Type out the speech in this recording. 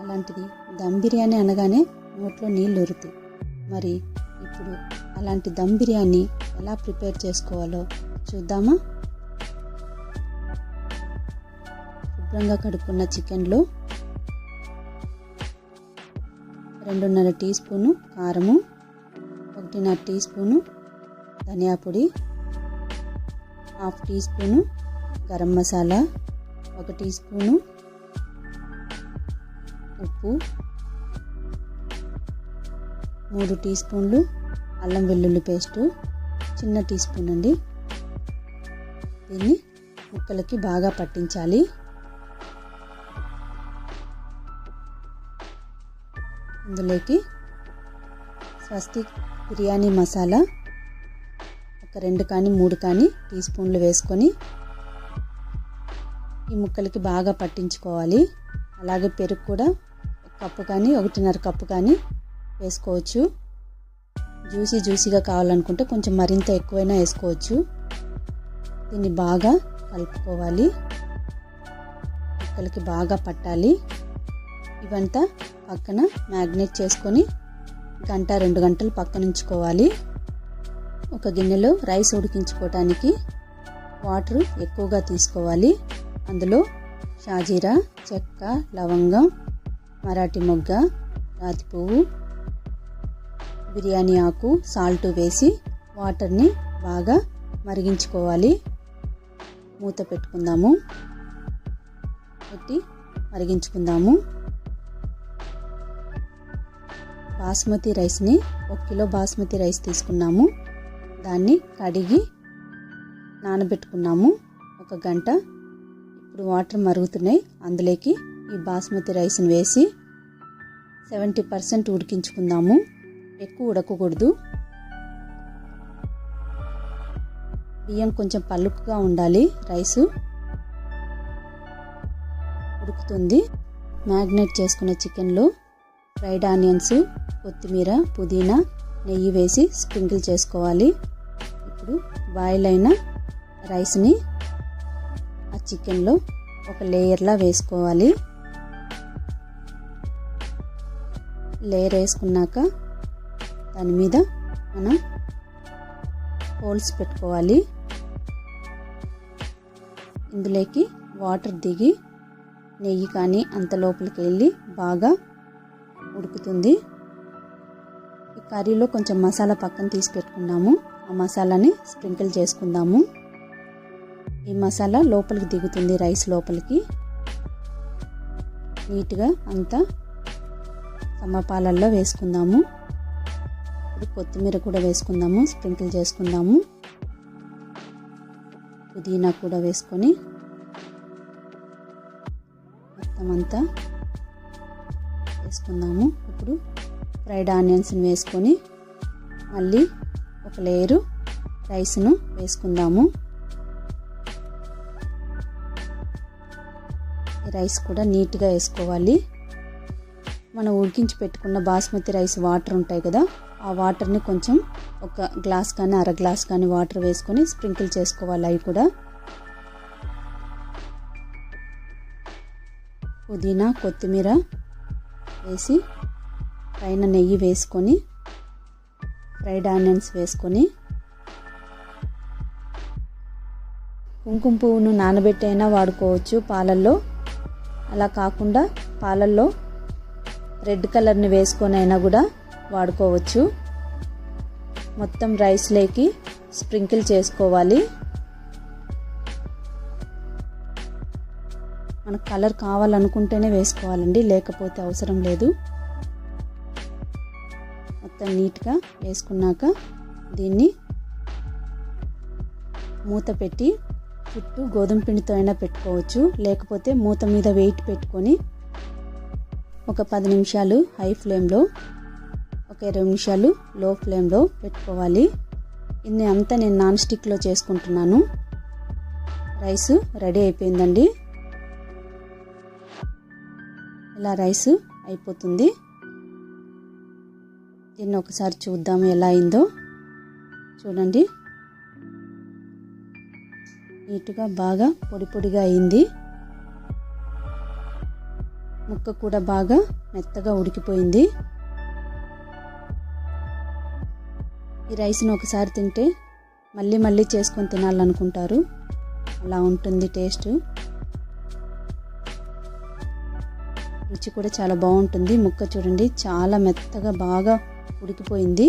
అలాంటిది దమ్ బిర్యానీ అనగానే నోట్లో నీళ్ళు ఉరుతాయి మరి ఇప్పుడు అలాంటి దమ్ బిర్యానీ ఎలా ప్రిపేర్ చేసుకోవాలో చూద్దామా? శుభ్రంగా కడుక్కున్న చికెన్లో రెండున్నర టీ స్పూను కారము ఒకటిన్నర టీ స్పూను ధనియా పొడి half teaspoon garam masala ఒక టీ స్పూను ఉప్పు మూడు టీ స్పూన్లు అల్లం వెల్లుల్లి పేస్టు చిన్న టీ స్పూన్ అండి. దీన్ని ముక్కలకి బాగా పట్టించాలి. ఇందులోకి స్వస్తిక్ బిర్యానీ మసాలా ఒక రెండు కానీ మూడు కానీ టీ స్పూన్లు వేసుకొని ఈ ముక్కలకి బాగా పట్టించుకోవాలి. అలాగే పెరుగు కూడా కప్పు కానీ ఒకటిన్నర కప్పు కానీ వేసుకోవచ్చు. జ్యూసీ జ్యూసీగా కావాలనుకుంటే కొంచెం మరింత ఎక్కువైనా వేసుకోవచ్చు. దీన్ని బాగా కలుపుకోవాలి. ముక్కలకి బాగా పట్టాలి. ఇవంతా పక్కన మ్యాగ్నేట్ చేసుకొని గంట రెండు గంటలు పక్కన ఉంచుకోవాలి. ఒక గిన్నెలో రైస్ ఉడికించుకోవటానికి వాటర్ ఎక్కువగా తీసుకోవాలి. అందులో షాజీరా చెక్క లవంగం మరాఠీ మొగ్గ రాతి పువ్వు బిర్యానీ ఆకు సాల్ట్ వేసి వాటర్ని బాగా మరిగించుకోవాలి. మూత పెట్టుకుందాము. పెట్టి మరిగించుకుందాము. బాస్మతి రైస్ని ఒక కిలో బాస్మతి రైస్ తీసుకున్నాము. దాన్ని కడిగి నానబెట్టుకున్నాము. ఒక గంట. ఇప్పుడు వాటర్ మరుగుతున్నాయి. అందులోకి ఈ బాస్మతి రైస్ని వేసి సెవెంటీ పర్సెంట్ ఉడికించుకుందాము. ఎక్కువ ఉడకకూడదు. బియ్యం కొంచెం పలుకుగా ఉండాలి. రైసు ఉడుకుతుంది. మ్యాగ్నేట్ చేసుకున్న చికెన్లో ఫ్రైడ్ ఆనియన్స్ కొత్తిమీర పుదీనా నెయ్యి వేసి స్ప్రింకిల్ చేసుకోవాలి. ఇప్పుడు బాయిల్ అయిన రైస్ని ఆ చికెన్లో ఒక లేయర్లా వేసుకోవాలి. లేయర్ వేసుకున్నాక దాని మీద మనం హోల్స్ పెట్టుకోవాలి. ఇందులోకి వాటర్ దిగి నెయ్యి కానీ అంత లోపలికి వెళ్ళి బాగా ఉడుకుతుంది. ఈ కర్రీలో కొంచెం మసాలా పక్కన తీసి పెట్టుకున్నాము ఆ మసాలాని స్ప్రింకిల్ చేసుకుందాము. ఈ మసాలా లోపలికి దిగుతుంది రైస్ లోపలికి. నీట్గా అంతా సమపాలల్లో వేసుకుందాము. ఇప్పుడు కొత్తిమీర కూడా వేసుకుందాము స్ప్రింకిల్ చేసుకుందాము. పుదీనా కూడా వేసుకొని మొత్తం అంతా వేసుకుందాము. ఇప్పుడు ఫ్రైడ్ ఆనియన్స్ని వేసుకొని మళ్ళీ ఒక లేయరు రైస్ను వేసుకుందాము. రైస్ కూడా నీట్గా వేసుకోవాలి. మనం ఉడికించి పెట్టుకున్న బాస్మతి రైస్ వాటర్ ఉంటాయి కదా ఆ వాటర్ని కొంచెం ఒక గ్లాస్ కానీ అర గ్లాస్ కానీ వాటర్ వేసుకొని స్ప్రింకిల్ చేసుకోవాలి అవి కూడా. పుదీనా కొత్తిమీర వేసి పైన నెయ్యి వేసుకొని ఫ్రైడ్ ఆనియన్స్ వేసుకొని కుంకుమ పువ్వును నానబెట్టైనా వాడుకోవచ్చు పాలల్లో. అలా కాకుండా పాలల్లో రెడ్ కలర్ని వేసుకొని అయినా కూడా వాడుకోవచ్చు. మొత్తం రైస్లోకి స్ప్రింకిల్ చేసుకోవాలి. మనకు కలర్ కావాలనుకుంటేనే వేసుకోవాలండి లేకపోతే అవసరం లేదు. మొత్తం నీట్గా వేసుకున్నాక దీన్ని మూత పెట్టి చుట్టూ గోధుమ పిండితో అయినా పెట్టుకోవచ్చు లేకపోతే మూత మీద వెయిట్ పెట్టుకొని ఒక పది నిమిషాలు హై ఫ్లేమ్లో ఒక ఇరవై నిమిషాలు లో ఫ్లేమ్లో పెట్టుకోవాలి. ఇది అంతా నేను నాన్ స్టిక్లో చేసుకుంటున్నాను. రైస్ రెడీ అయిపోయిందండి. ఇలా రైస్ అయిపోతుంది. దీన్ని ఒకసారి చూద్దాము ఎలా అయిందో. చూడండి. నీట్గా బాగా పొడి పొడిగా అయింది. ముక్క కూడా బాగా మెత్తగా ఉడికిపోయింది. ఈ రైస్ని ఒకసారి తింటే మళ్ళీ మళ్ళీ చేసుకొని తినాలనుకుంటారు. అలా ఉంటుంది టేస్ట్. రుచి కూడా చాలా బాగుంటుంది. ముక్క చూడండి చాలా మెత్తగా బాగా ఉడికిపోయింది.